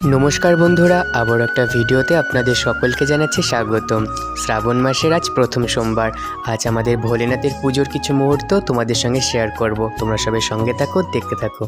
নমস্কার বন্ধুরা, আবার একটা ভিডিওতে আপনাদের সকলকে জানাচ্ছি স্বাগতম। শ্রাবণ মাসের আজ প্রথম সোমবার। আজ আমাদের ভোলেনাথের পুজোর কিছু মুহূর্ত তোমাদের সঙ্গে শেয়ার করব। তোমরা সবাই সঙ্গে থাকো, দেখতে থাকো।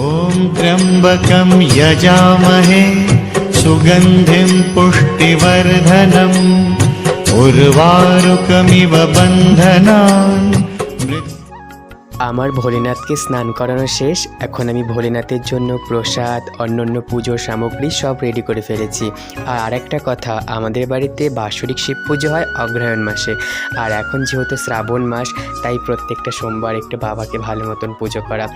ॐ त्र्यम्बकं यजामहे सुगन्धिं पुष्टिवर्धनम् उर्वारुकमिव बन्धनान् मृत्- আমার ভোলেনাথকে স্নান করানো শেষ এখন আমি ভোলেনাথের জন্য প্রসাদ অন্যান্য পুজোর সামগ্রী সব রেডি করে ফেলেছি আর আরেকটা কথা আমাদের বাড়িতে বাৎসরিক শিব পুজো হয় অগ্রহায়ণ মাসে আর এখন যেহেতু শ্রাবণ মাস তাই প্রত্যেকটা সোমবার একটু বাবাকে ভালো মতন পুজো করা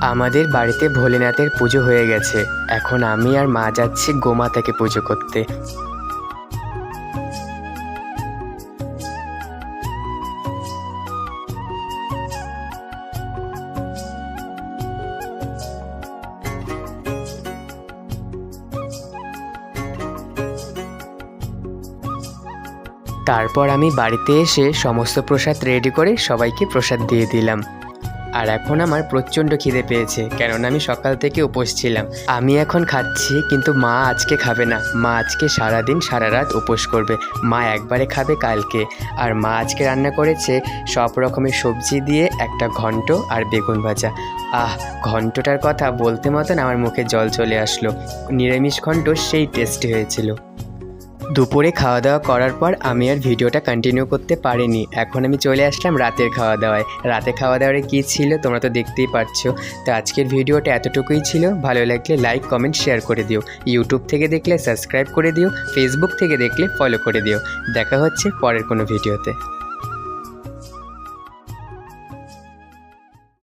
আমাদের বাড়িতে ভোলেনাথের পুজো হয়ে গেছে। এখন আমি আর মা যাচ্ছি গোমাতাকে পুজো করতে। তারপর আমি বাড়িতে এসে সমস্ত প্রসাদ রেডি করে সবাইকে প্রসাদ দিয়ে দিলাম। আর এখন আমার প্রচণ্ড খিদে পেয়েছে, কেননা আমি সকাল থেকে উপোস ছিলাম। আমি এখন খাচ্ছি, কিন্তু মা আজকে খাবে না। মা আজকে সারাদিন সারা রাত উপোস করবে। মা একবারে খাবে কালকে। আর মা আজকে রান্না করেছে সব রকমের সবজি দিয়ে একটা ঘন্ট আর বেগুন ভাজা। আহ, ঘন্টটার কথা বলতে মতন আমার মুখে জল চলে আসলো। নিরামিষ ঘন্ট সেই টেস্টি হয়েছিল। দুপুরে খাওয়া দাওয়া করার পর আমি আর ভিডিওটা কন্টিনিউ করতে পারিনি। এখন আমি চলে আসলাম রাতের খাওয়া দাওয়ায় রাতে খাওয়া দাওয়ায় কী ছিল তোমরা তো দেখতেই পাচ্ছ তো আজকের ভিডিওটা এতটুকুই ছিল। ভালো লাগলে লাইক কমেন্ট শেয়ার করে দিও। ইউটিউব থেকে দেখলে সাবস্ক্রাইব করে দিও। ফেসবুক থেকে দেখলে ফলো করে দিও। দেখা হচ্ছে পরের কোনো ভিডিওতে।